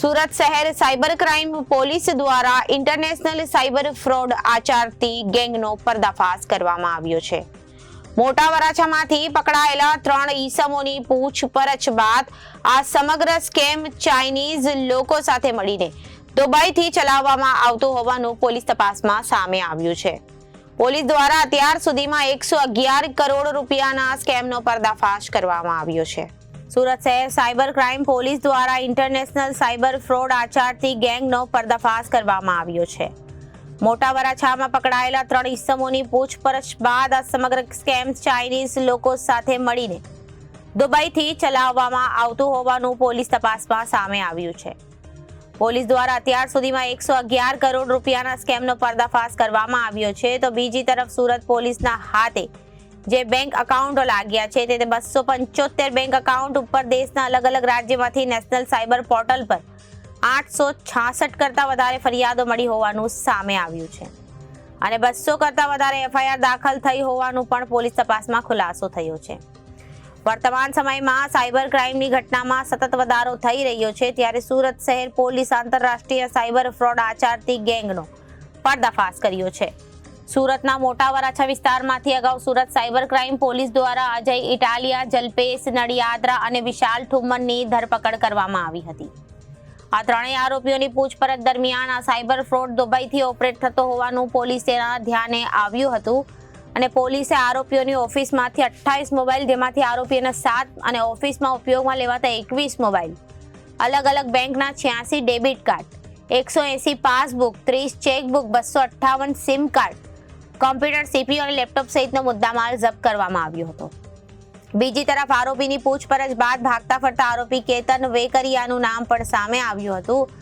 સુરત શહેર cyber crime police દ્વારા international cyber fraud આચારતી ગેંગનો પર્દાફાશ કરવામાં આવ્યો છે. મોટા વરાછામાંથી પકડાયેલા ત્રણ ઈસમોની પૂછપરછ બાદ આ સમગ્ર સ્કેમ ચાઇનીઝ લોકો સાથે મળીને દુબઈથી ચલાવવામાં આવતું હોવાનું પોલીસ તપાસમાં સામે આવ્યું છે. પોલીસ દ્વારા અત્યાર સુધીમાં એકસો અગિયાર કરોડ રૂપિયાના સ્કેમનો પર્દાફાશ કરવામાં આવ્યો છે. સુરત શહેર સાયબર ક્રાઇમ પોલીસ દ્વારા ઇન્ટરનેશનલ સાયબર ફ્રોડ આચારથી ગેંગનો પર્દાફાશ કરવામાં આવ્યો છે. મોટા વરાછામાં પકડાયેલા ત્રણ ઇસમોની પૂછપરછ બાદ આ સમગ્ર સ્કેમ ચાઇનીઝ લોકો સાથે મળીને દુબઈથી ચલાવવામાં આવતું હોવાનું પોલીસ તપાસમાં સામે આવ્યું છે. પોલીસ દ્વારા અત્યાર સુધીમાં એકસો અગિયાર કરોડ રૂપિયાના સ્કેમનો પર્દાફાશ કરવામાં આવ્યો છે. તો બીજી તરફ સુરત પોલીસના હાથે જે બેંક અકાઉન્ટો લાગ્યા છે તે બસો પંચોતેર બેંક એકાઉન્ટ ઉપર દેશના અલગ અલગ રાજ્યમાંથી નેશનલ સાયબર પોર્ટલ પર આઠસો છાસઠ કરતાં વધારે ફરિયાદો મળી હોવાનું સામે આવ્યું છે. અને બસો કરતાં વધારે એફઆઈઆર દાખલ થઈ હોવાનું પણ પોલીસ તપાસમાં ખુલાસો થયો છે. વર્તમાન સમયમાં સાયબર ક્રાઇમની ઘટનામાં સતત વધારો થઈ રહ્યો છે ત્યારે સુરત શહેર પોલીસ આંતરરાષ્ટ્રીય સાયબર ફ્રોડ આચરતી ગેંગનો પર્દાફાશ કર્યો છે. સુરતના મોટા વરાછા વિસ્તારમાંથી અગાઉ સુરત સાયબર ક્રાઇમ પોલીસ દ્વારા અજય ઇટાલિયા, જલ્પેશ, નડિયાદરા અને વિશાલ ઠુમ્મનની ધરપકડ કરવામાં આવી હતી. આ ત્રણેય આરોપીઓની પૂછપરછ દરમિયાન આ સાયબર ફ્રોડ દુબઈથી ઓપરેટ થતો હોવાનું પોલીસેના ધ્યાને આવ્યું હતું અને પોલીસે આરોપીઓની ઓફિસમાંથી અઠ્ઠાવીસ મોબાઈલ, જેમાંથી આરોપીઓના સાત અને ઓફિસમાં ઉપયોગમાં લેવાતા એકવીસ મોબાઈલ, અલગ અલગ બેંકના છ્યાસી ડેબિટ કાર્ડ, એકસો એસી પાસબુક, ત્રીસ ચેકબુક, બસો અઠ્ઠાવન સિમ કાર્ડ કોમ્પ્યુટર, સીપીયુ અને લેપટોપ સહિતનો મુદ્દામાલ જપ્ત કરવામાં આવ્યો હતો. બીજી તરફ આરોપીની પૂછપરછ બાદ ભાગતા ફરતા આરોપી કેતન વેકરિયાનું નામ પણ સામે આવ્યું હતું.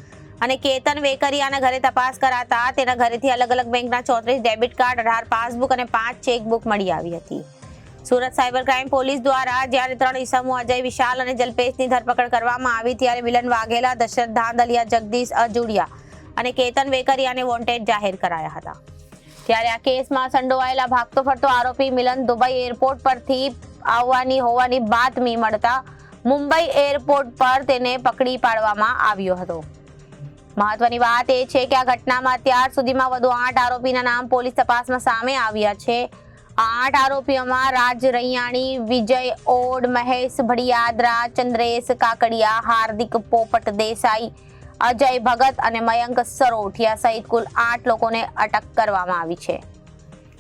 અને કેતન વેકરિયાના ઘરે તપાસ કરાતા તેના ઘરેથી અલગ અલગ બેંકના ચોત્રીસ ડેબિટ કાર્ડ અઢાર પાસબુક અને પાંચ ચેકબુક મળી આવી હતી. સુરત સાયબર ક્રાઇમ પોલીસ દ્વારા જ્યારે ત્રણ ઇસમો અજય વિશાલ અને જલ્પેશની ધરપકડ કરવામાં આવી ત્યારે મિલન વાઘેલા, દશરથ ધાંધલિયા, જગદીશ અજુડિયા અને કેતન વેકરિયાને વોન્ટેડ જાહેર કરાયા હતા. ત્યારે આ કેસમાં સંડોવાયેલા ભાગતો ફરતો આરોપી મિલન દુબઈ એરપોર્ટ પરથી આવવાની હોવાની બાતમી મળતા મુંબઈ એરપોર્ટ પર તેને પકડી પાડવામાં આવ્યો હતો. મહત્વની વાત એ છે કે આ ઘટનામાં અત્યાર સુધીમાં વધુ આઠ આરોપીના નામ પોલીસ તપાસમાં સામે આવ્યા છે. આ આઠ આરોપીઓમાં રાજ રૈયાણી, વિજય ઓડ, મહેશ ભડિયાદરા, ચંદ્રેશ કાકડિયા, હાર્દિક પોપટ દેસાઈ અજય ભગત અને મયંક સરોઠિયા સહિત કુલ આઠ લોકોને અટક કરવામાં આવી છે.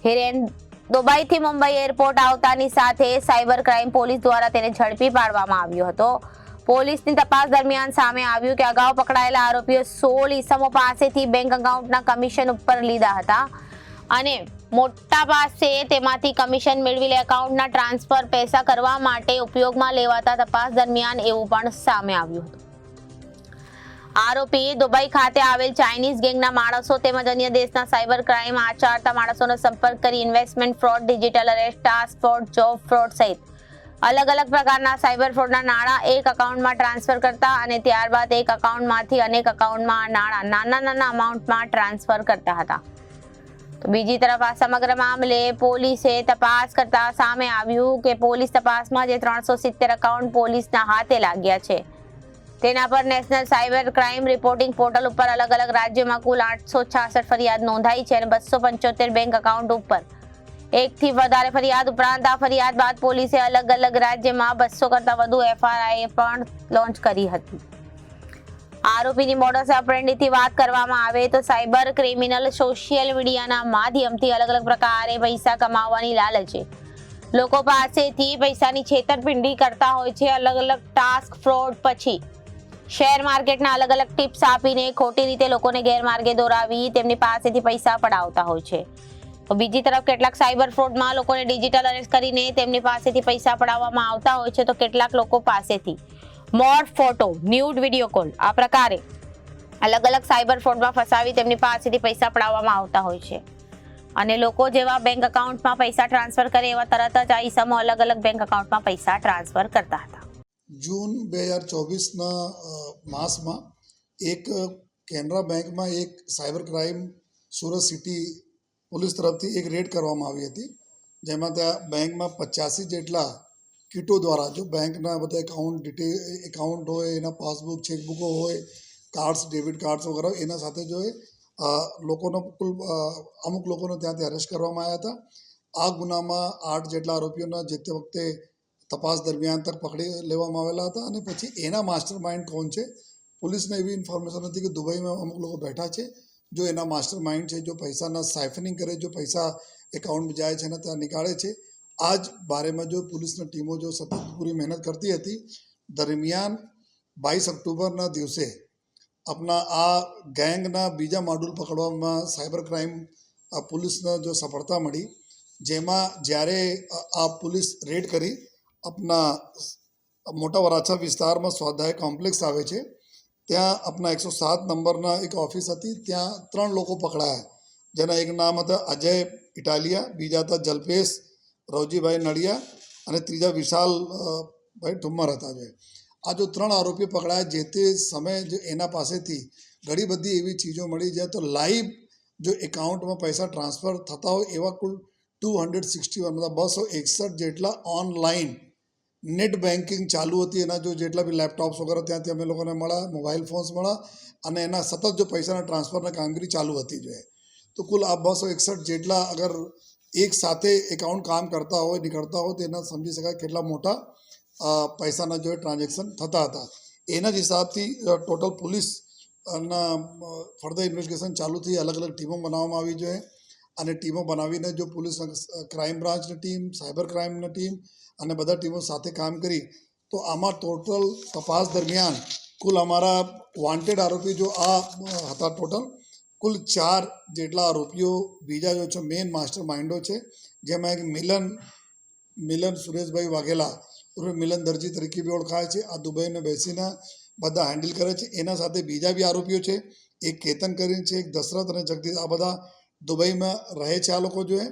હિરેન દુબઈથી મુંબઈ એરપોર્ટ આવતાની સાથે સાયબર ક્રાઇમ પોલીસ દ્વારા તેને ઝડપી પાડવામાં આવ્યો હતો. પોલીસની તપાસ દરમિયાન સામે આવ્યું કે અગાઉ પકડાયેલા આરોપીઓ સોળ ઈસમો પાસેથી બેંક એકાઉન્ટના કમિશન ઉપર લીધા હતા અને મોટા પાસે તેમાંથી કમિશન મેળવી લે એકાઉન્ટના ટ્રાન્સફર પૈસા કરવા માટે ઉપયોગમાં લેવાતા તપાસ દરમિયાન એવું પણ સામે આવ્યું હતું. આરોપી દુબઈ ખાતે આવેલ ચાઇનીઝ ગેંગના માણસો તેમજ અન્ય દેશના સાયબર ક્રાઇમ આચરતા માણસોનો સંપર્ક કરી investment fraud, digital arrest, task fraud job fraud સહિત અલગ અલગ પ્રકારના સાયબર ફ્રોડના નાણાં એક અકાઉન્ટમાં ટ્રાન્સફર કરતા અને ત્યારબાદ એક અકાઉન્ટમાંથી અનેક અકાઉન્ટમાં નાણાં, નાના નાના અમાઉન્ટમાં ટ્રાન્સફર કરતા હતા. તો બીજી તરફ આ સમગ્ર મામલે પોલીસે તપાસ કરતા સામે આવ્યું કે પોલીસ તપાસમાં જે ત્રણસો સિત્તેર અકાઉન્ટ પોલીસના હાથે લાગ્યા છે. તેના પર national cyber crime reporting portal ઉપર અલગ અલગ રાજ્યોમાં કુલ આઠસો છાસઠ ફરિયાદ નોંધાઈ છે અને બસો પંચોતેર બેંક એકાઉન્ટ ઉપર. એકથી વધારે ફરિયાદ ઉપરાંત આ ફરિયાદ બાદ પોલીસે અલગ અલગ રાજ્યમાં બસો કરતાં વધુ એફઆરઆઈ પણ લોન્ચ કરી હતી. આરોપીની મોડસ ઓપરેન્ડીથી વાત કરવામાં આવે તો સાયબર ક્રિમિનલ સોશિયલ મીડિયાના માધ્યમથી અલગ અલગ પ્રકારે પૈસા કમાવવાની લાલચે લોકો પાસેથી પૈસાની છેતરપિંડી કરતા હોય છે અલગ અલગ ટાસ્ક ફ્રોડ પછી. શેર માર્કેટના અલગ અલગ ટિપ્સ આપીને ખોટી રીતે લોકોને ગેરમાર્ગે દોરાવી તેમની પાસેથી પૈસા પડાવતા હોય છે. તો બીજી તરફ કેટલાક સાયબર ફ્રોડમાં લોકોને ડિજિટલ અરેસ્ટ કરીને તેમની પાસેથી પૈસા પડાવવામાં આવતા હોય છે તો કેટલાક લોકો પાસેથી. મોડ ફોટો, ન્યૂડ વીડિયો કોલ, આ પ્રકારે અલગ અલગ સાયબર ફ્રોડમાં ફસાવી તેમની પાસેથી પૈસા પડાવવામાં આવતા હોય છે. અને લોકો જેવા બેંક એકાઉન્ટમાં પૈસા ટ્રાન્સફર કરે એવા તરત જ આ ઈસમો અલગ અલગ બેંક એકાઉન્ટમાં પૈસા ટ્રાન્સફર કરતા હતા. જૂન બે હજાર ચોવીસના માસમાં એક કેનરા બેંકમાં એક cyber crime Surat city police તરફથી એક રેડ કરવામાં આવી હતી. જેમાં ત્યાં બેંકમાં પચાસી જેટલા કીટો દ્વારા, જો બેંકના બધા એકાઉન્ટ ડિટેલ, એકાઉન્ટ હોય, એના પાસબુક, ચેકબુકો હોય, કાર્ડ્સ, ડેબિટ કાર્ડ્સ વગેરે એના સાથે જો એ લોકોનો કુલ અમુક લોકોને ત્યાંથી અરેસ્ટ કરવામાં આવ્યા હતા. આ ગુનામાં આઠ જેટલા આરોપીઓના જે તે વખતે તપાસ દરમિયાન તક પકડી લેવામાં આવેલા હતા અને પછી એના માસ્ટર માઇન્ડ કોણ છે? પોલીસને એવી ઇન્ફોર્મેશન હતી કે દુબઈમાં અમુક લોકો બેઠા છે, જો એના માસ્ટર માઇન્ડ છે, જો પૈસાના સાયફનિંગ કરે, જો પૈસા એકાઉન્ટમાં જાય છે અને ત્યાં નીકાળે છે. આ જ બારેમાં જો પોલીસની ટીમો જો સતત પૂરી મહેનત કરતી હતી, દરમિયાન બાવીસ ઓક્ટોબરના દિવસે આપણા આ ગેંગના બીજા મોડ્યુલ પકડવામાં સાયબર ક્રાઇમ પોલીસને જો સફળતા મળી, જેમાં જ્યારે આ પોલીસ રેડ કરી આપણા મોટા વરાછા વિસ્તારમાં સ્વાધ્યાય કોમ્પ્લેક્સ આવે છે. ત્યાં આપના એકસો સાત નંબરના એક ઓફિસ હતી. ત્યાં ત્રણ લોકો પકડાયા. જેના એક નામ હતા અજય ઇટાલિયા બીજા હતા જલ્પેશ રવજીભાઈ નડિયા અને ત્રીજા વિશાલ અ, ભાઈ ઠુમ્મર હતા જે. આ જો ત્રણ આરોપી પકડાયા જે તે સમયે જો એના પાસેથી ઘણી બધી એવી ચીજો મળી જાય તો લાઈવ જો એકાઉન્ટમાં પૈસા ટ્રાન્સફર થતા હોય એવા કુલ ટુ હંડ્રેડ સિક્સટી વન મતલબ બસો એકસઠ જેટલા ઓનલાઈન નેટ બેન્કિંગ ચાલુ હતી, એના જો જેટલા બી લેપટોપ્સ વગેરે ત્યાંથી અમે લોકોને મળ્યા મોબાઈલ ફોન્સ મળ્યા અને એના સતત જો પૈસાના ટ્રાન્સફરની કામગીરી ચાલુ હતી જોઈએ તો કુલ આ બસો એકસઠ જેટલા અગર એક સાથે એકાઉન્ટ કામ કરતા હોય, નીકળતા હોય, તો એના સમજી શકાય કેટલા મોટા પૈસાના જો ટ્રાન્ઝેક્શન થતા હતા. એના જ હિસાબથી ટોટલ પોલીસ ના ફર્ધર ઇન્વેસ્ટિગેશન ચાલુ થઈ. અલગ અલગ ટીમો બનાવવામાં આવી જોઈએ. અને ટીમો બનાવીને જો પોલીસ ક્રાઇમ બ્રાન્ચની ટીમ સાયબર ક્રાઇમની ટીમ અને બધા ટીમો સાથે કામ કરી, તો આમાં ટોટલ તપાસ દરમિયાન કુલ અમારા વોન્ટેડ આરોપી જો આ હતા ટોટલ કુલ ચાર જેટલા આરોપીઓ બીજા જો છે મેઇન માસ્ટર માઇન્ડો છે, જેમાં એક મિલન મિલન સુરેશભાઈ વાઘેલા, ઉર્ફે મિલન દરજી તરીકે બી ઓળખાય છે. આ દુબઈને બેસીને બધા હેન્ડલ કરે છે. એના સાથે બીજા બી આરોપીઓ છે. એક કેતન કરીને છે, એક દશરથ અને જગદીશ, આ બધા દુબઈમાં રહે છે આ લોકો જો એ,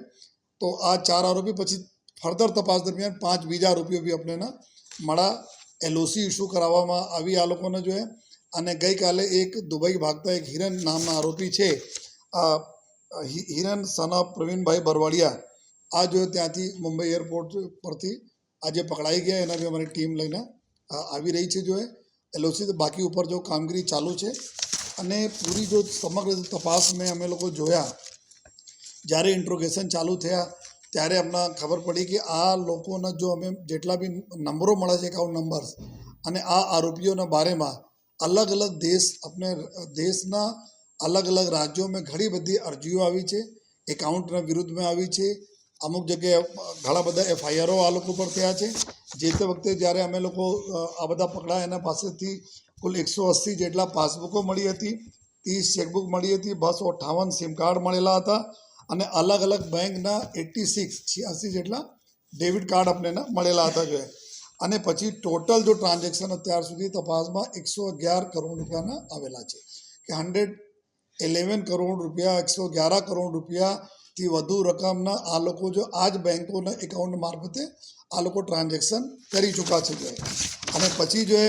તો આ ચાર આરોપી પછી ફર્ધર તપાસ દરમિયાન પાંચ બીજા આરોપીઓ બી આપણને મળા એલઓસી ઇસ્યુ કરાવવામાં આવી આ લોકોને જો એ. અને ગઈકાલે એક દુબઈ ભાગતા એક હિરન નામના આરોપી છે. આ હિરન સના પ્રવીણભાઈ બરવાડિયા. આ જો ત્યાંથી મુંબઈ એરપોર્ટ પરથી આજે પકડાઈ ગયા, એના બી અમારી ટીમ લઈને આવી રહી છે જો એ. એલઓસી બાકી ઉપર જો કામગીરી ચાલુ છે. અને પૂરી જો સમગ્ર તપાસ મેં અમે લોકો જોયા જ્યારે ઇન્ટ્રોગેશન ચાલુ થયા, ત્યારે અમને ખબર પડી કે આ લોકોના જો અમે જેટલા બી નંબરો મળે છે એકાઉન્ટ નંબર્સ અને આ આરોપીઓના બારેમાં અલગ અલગ દેશ આપણે દેશના અલગ અલગ રાજ્યોમાં ઘણી બધી અરજીઓ આવી છે એકાઉન્ટના વિરુદ્ધમાં આવી છે, અમુક જગ્યાએ ઘણા બધા એફઆઈઆરઓ આ લોકો પર થયા છે. જે તે વખતે જ્યારે અમે લોકો આ બધા પકડાયા એના પાસેથી કુલ એકસો અસ્સી જેટલા પાસબુકો મળી હતી, ત્રીસ ચેકબુક મળી હતી, બસો અઠ્ઠાવન સિમ કાર્ડ મળેલા હતા અને અલગ અલગ બેંકના એટી સિક્સ, છ્યાસી જેટલા ડેબિટ કાર્ડ આપણને મળેલા હતા જોઈએ અને પછી ટોટલ જો ટ્રાન્ઝેક્શન અત્યાર સુધી તપાસમાં એકસો અગિયાર કરોડ રૂપિયાના આવેલા છે. કે હંડ્રેડ ઇલેવન કરોડ રૂપિયા, એકસો અગિયાર કરોડ રૂપિયાથી વધુ રકમના આ લોકો જો આ જ બેંકોના એકાઉન્ટ મારફતે આ લોકો ટ્રાન્ઝેક્શન કરી ચૂક્યા છે જોઈએ અને પછી જો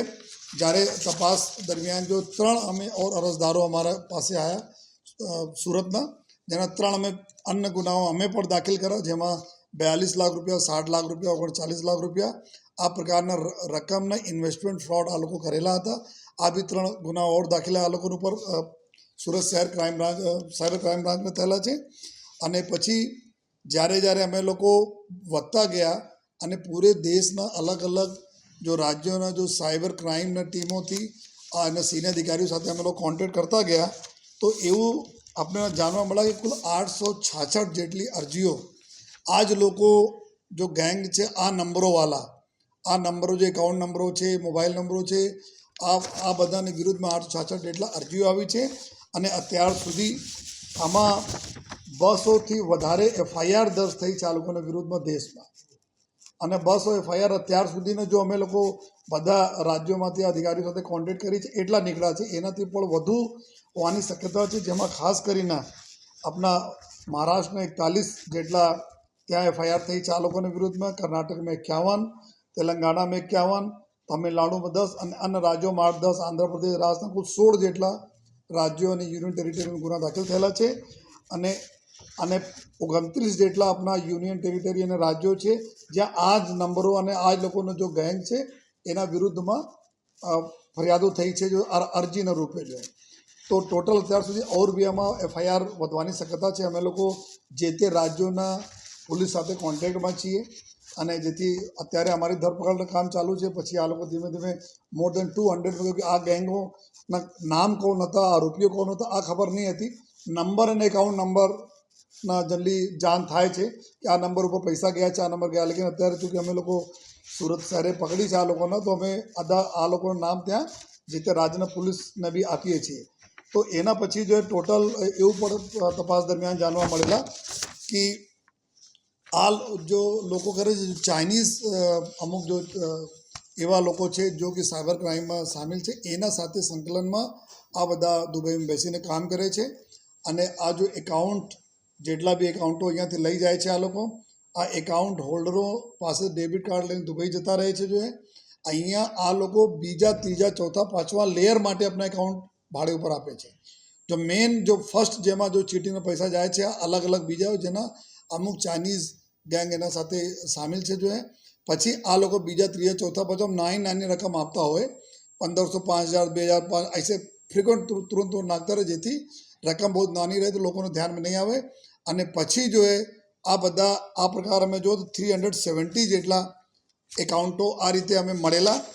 જ્યારે તપાસ દરમિયાન જો ત્રણ અમે ઓર અરજદારો અમારા પાસે આવ્યા સુરતના જેના ત્રણ અમે અન્ય ગુનાઓ અમે પણ દાખલ કર્યા, જેમાં બેયાલીસ લાખ રૂપિયા, સાઠ લાખ રૂપિયા, ઓગણચાલીસ લાખ રૂપિયા આ પ્રકારના રકમના ઇન્વેસ્ટમેન્ટ ફ્રોડ આ લોકો કરેલા હતા. આ બી ત્રણ ગુનાઓ ઓર દાખલા આ લોકો ઉપર સુરત શહેર ક્રાઇમ બ્રાન્ચ સાયબર ક્રાઇમ બ્રાન્ચમાં થયેલા છે. અને પછી જ્યારે જ્યારે અમે લોકો વધતા ગયા અને પૂરે દેશના અલગ અલગ જો રાજ્યોના જો સાયબર ક્રાઇમના ટીમોથી અને સિનિયર અધિકારીઓ સાથે અમે લોકો કોન્ટેક્ટ કરતા ગયા, તો એવું આપણે જાણવા મળ્યા કે કુલ આઠસો છાછઠ જેટલી અરજીઓ આ જ લોકો જો ગેંગ છે, આ નંબરોવાળા આ નંબરો જે એકાઉન્ટ નંબરો છે, મોબાઈલ નંબરો છે, આ આ બધાની વિરુદ્ધમાં આઠસો છાછઠ જેટલા અરજીઓ આવી છે અને અત્યાર સુધી આમાં બસોથી વધારે એફઆઈઆર દર્જ થઈ છે આ લોકોના વિરુદ્ધમાં દેશમાં. અને બસો એફઆઈઆર અત્યાર સુધીનો જો અમે લોકો બધા રાજ્યોમાંથી અધિકારીઓ સાથે કોન્ટેક્ટ કરી છે, એટલા નીકળ્યા છે. એનાથી પણ વધુ હોવાની શક્યતા છે, જેમાં ખાસ કરીને આપણા મહારાષ્ટ્રના એકતાલીસ જેટલા ત્યાં એફઆઈઆર થઈ છે, આ લોકોના વિરુદ્ધમાં. કર્ણાટકમાં એકાવન તેલંગાણામાં એકાવન તમિલનાડુમાં દસ અને અન્ય રાજ્યોમાં આઠ, દસ, આંધ્રપ્રદેશ, રાજસ્થાન, કુલ સોળ જેટલા રાજ્યો અને યુનિયન ટેરિટરીમાં ગુના દાખલ થયેલા છે. અને અને ઓગણત્રીસ જેટલા આપણા યુનિયન ટેરિટરી અને રાજ્યો છે, જ્યાં આ જ નંબરો અને આ જ લોકોનો જો ગેંગ છે, એના વિરુદ્ધમાં ફરિયાદો થઈ છે જો અર- અરજીના રૂપે જો. તો ટોટલ અત્યાર સુધી ઔરબિયામાં એફઆઈઆર વધવાની શક્યતા છે. અમે લોકો જે તે રાજ્યોના પોલીસ સાથે કોન્ટેક્ટમાં છીએ અને જેથી અત્યારે અમારી ધરપકડનું કામ ચાલુ છે. પછી આ લોકો ધીમે ધીમે મોર દેન ટુ હંડ્રેડ આ ગેંગોના નામ કોણ હતા, આરોપીઓ કોણ હતા, આ ખબર નહીં હતી. નંબર અને એકાઉન્ટ નંબરના જનરલી જાણ થાય છે કે આ નંબર ઉપર પૈસા ગયા છે, આ નંબર ગયા લેકિન અત્યારે ચૂંકિ અમે લોકો સુરત શહેરે પકડી છે આ લોકોને, તો અમે અદા આ લોકોનું નામ ત્યાં જે તે રાજ્યના પોલીસને બી આપીએ છીએ. તો એના પછી જો ટોટલ એવું પણ તપાસ દરમિયાન જાણવા મળેલા કે આ જો લોકો કરે છે, ચાઇનીઝ અમુક જો એવા લોકો છે જો કે સાયબર ક્રાઇમમાં સામેલ છે, એના સાથે સંકલનમાં આ બધા દુબઈમાં બેસીને કામ કરે છે. અને આ જો એકાઉન્ટ જેટલા બી એકાઉન્ટો અહીંયાથી લઈ જાય છે આ લોકો, આ એકાઉન્ટ હોલ્ડરો પાસે ડેબિટ કાર્ડ લઈને દુબઈ જતા રહે છે જો અહીંયા આ લોકો બીજા, ત્રીજા, ચોથા, પાંચમા લેયર માટે આપણા એકાઉન્ટ ભાડે ઉપર આપે છે. જો મેઇન જો ફર્સ્ટ જેમાં જો ચીટીના પૈસા જાય છે અલગ અલગ બીજા જેના અમુક ચાઇનીઝ ગેંગ એના સાથે સામેલ છે જો પછી આ લોકો બીજા, ત્રીજા, ચોથા, પાંચમા નાની નાની રકમ આપતા હોય. પંદરસો, પાંચ હજાર, બે હજાર, પાંચ એસે ફ્રિકવન્ટ તુરંત નાખતા રહે જેથી રકમ બહુ નાની રહે તો લોકોને ધ્યાનમાં નહીં આવે. અને પછી જો એ, આ બધા, આ પ્રકાર અમે જો થ્રી હંડ્રેડ સેવન્ટી જેટલા એકાઉન્ટો આ રીતે અમે મળેલા.